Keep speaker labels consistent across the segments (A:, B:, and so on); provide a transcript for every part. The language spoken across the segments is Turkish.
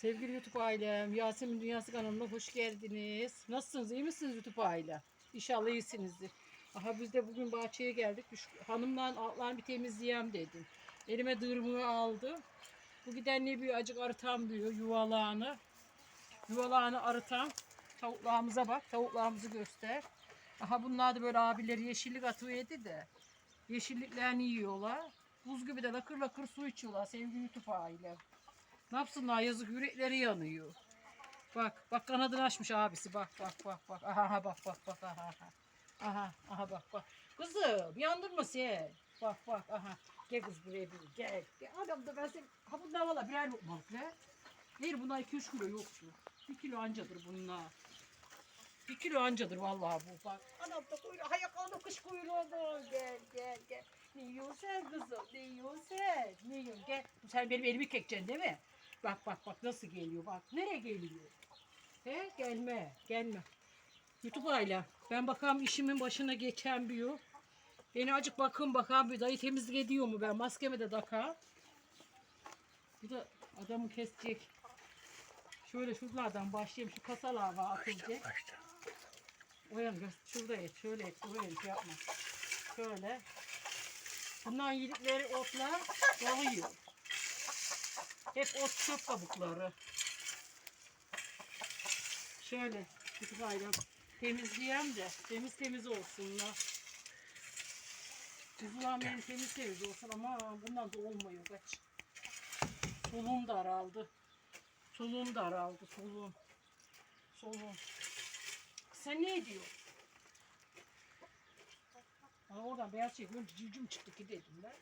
A: Sevgili YouTube ailem, Yasemin Dünyası kanalına hoş geldiniz. Nasılsınız, iyi misiniz YouTube aile? İnşallah iyisinizdir. Aha biz de bugün bahçeye geldik. Düş- Hanımla altlarını bir temizleyeyim dedim. Elime dırmığı aldım. Bu giden ne büyüyor, acık arıtan büyüyor yuvalağını. Yuvalağını arıtan. Tavuklarımıza bak, tavuklarımızı göster. Aha bunlar da böyle abileri yeşillik atıverdi de. Yeşilliklerini yiyorlar. Buz gibi de lakır lakır su içiyorlar sevgili YouTube ailem. Ne yapsınlar yazık yürekleri yanıyor. Bak bak kanadını açmış abisi bak bak bak bak. Aha aha bak bak bak aha aha. Aha aha bak bak. Kızım yandırma sen. Bak bak aha. Gel kız buraya bir gel. gel. Adam da ben sen ha bundan valla birer lokmalık ne? Hayır bunlar 2-3 kilo yoktu. 1 kilo ancadır bunlar. 1 kilo ancadır vallahi bu bak. Anam da kuyruğu ayak oldu kış kuyruğu. Gel gel gel. Ne yiyorsun sen kızım? Ne yiyorsun sen? Ne yiyorsun? Gel. Sen benim elimi kekeceksin değil mi? Bak bak bak nasıl geliyor bak. Nereye geliyor? He gelme gelme. YouTube aile. Ben bakalım işimin başına geçen bir yol. Beni acık bakın bakalım bir dayı temizlik ediyor mu ben maskemi de takayım. Bu da adamı kesecek. Şöyle şuralardan başlayayım. Şu kasalar var atılacak. Oyan şurada et. Şöyle et. Buraya et yapma. Şöyle. Bundan yedikleri otlar doluyor. Hep ot çöp kabukları. Şöyle itibariyle temizleyeyim de temiz temiz olsunlar. Kuzular benim temiz temiz olsun ama bundan da olmuyor kaç. Solum daraldı. Solum daraldı solum. Solum. Sen ne ediyorsun? Aa, oradan beyaz çekiyorum. Civcim çıktı ki dedim ben.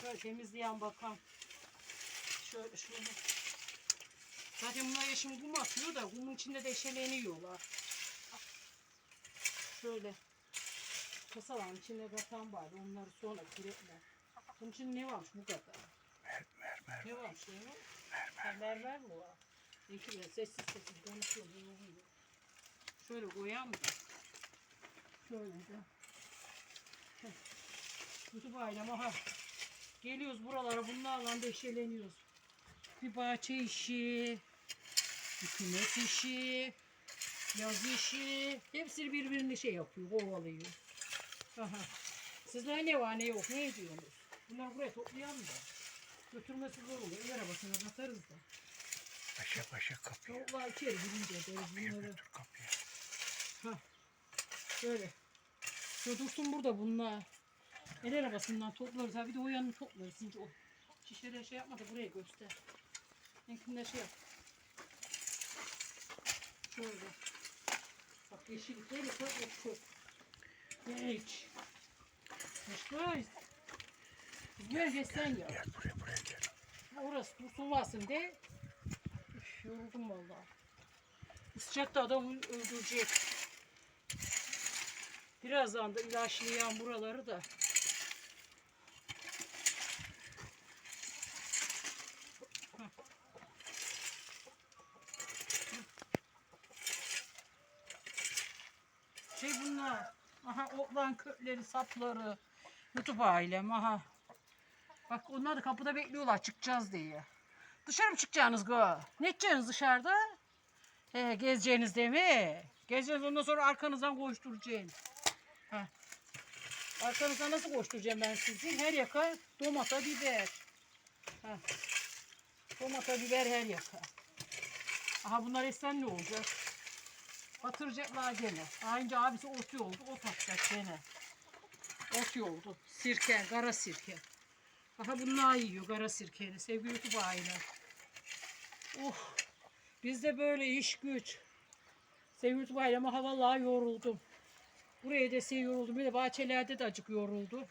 A: Şöyle temizleyen bakan. Şöyle şunu. Zaten bunlar şimdi kum atıyor da kumun içinde de eşeleniyorlar. Şöyle. Kasaların içinde katan var. Onları sonra kürekler. Bunun için ne varmış bu kadar?
B: Mer, mer, mer.
A: Ne varmış var? Mermer ver mi var? İki böyle sessiz sessiz konuşuyor. Şöyle koyalım da. Şöyle de. YouTube ailem aha. Geliyoruz buralara bunlarla da eşeleniyoruz. Bir bahçe işi, hükümet işi, yaz işi. Hepsi birbirini şey yapıyor, kovalıyor. Aha. Sizler ne var ne yok ne ediyorsunuz? Bunları buraya toplayalım da. Götürmesi zor oluyor. El arabasına katarız da.
B: Paşa paşa kapıya.
A: Tavuklar içeri girince deriz
B: Bir
A: bunları.
B: götür kapıya.
A: Ha. Şöyle dursun burada bunlar. El arabasından toplarız. Ha bir de o yanını toplarız. Şimdi o şişeleri şey yapma da buraya göster. Renkinde şey yap. Şöyle. Bak yeşillikleri çok çok. Geç. Gel geç sen.
B: Gel buraya buraya gel.
A: Orası dursun varsın de. Üf, yoruldum vallahi. Bu Sıcakta adam öldürecek. Birazdan da ilaçlayan buraları da. Şey bunlar. Aha otlan kökleri, sapları. YouTube ailem aha. Bak onlar da kapıda bekliyorlar çıkacağız diye. Dışarı mı çıkacaksınız go? Ne edeceksiniz dışarıda? He, gezeceğiniz değil mi? Gezeceğiz ondan sonra arkanızdan koşturacaksın. Ha. Arkanızdan nasıl koşturacağım ben sizi? Her yaka domata biber. Ha. Domata biber her yaka. Aha bunlar esen ne olacak? Batıracaklar gene. Aynı abisi ot yoldu, ot atacak gene. Ot yoldu. Sirke, kara sirke. Aha bunlar yiyor kara sirkeni. Sevgili YouTube aile. Oh. Bizde böyle iş güç. Sevgili YouTube ailem aha vallahi yoruldum. Buraya dese yoruldum. Bir de bahçelerde de acık yoruldu.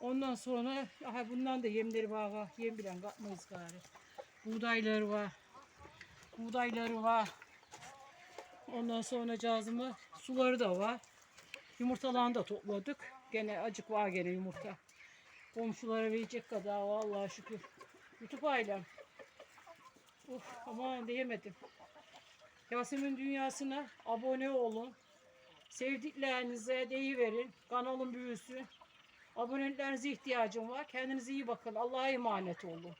A: Ondan sonra aha bundan da yemleri var. var. Yem bilen katmayız gari. Buğdayları var. Buğdayları var. Ondan sonra cazımı suları da var. Yumurtalarını da topladık. Gene acık var gene yumurta. Komşulara verecek kadar vallahi şükür. YouTube ailem. Uf aman diyemedim. Yasemin Dünyası'na abone olun. Sevdiklerinize deyiverin. Kanalım büyüsün. Aboneliklerinize ihtiyacım var. Kendinize iyi bakın. Allah'a emanet olun.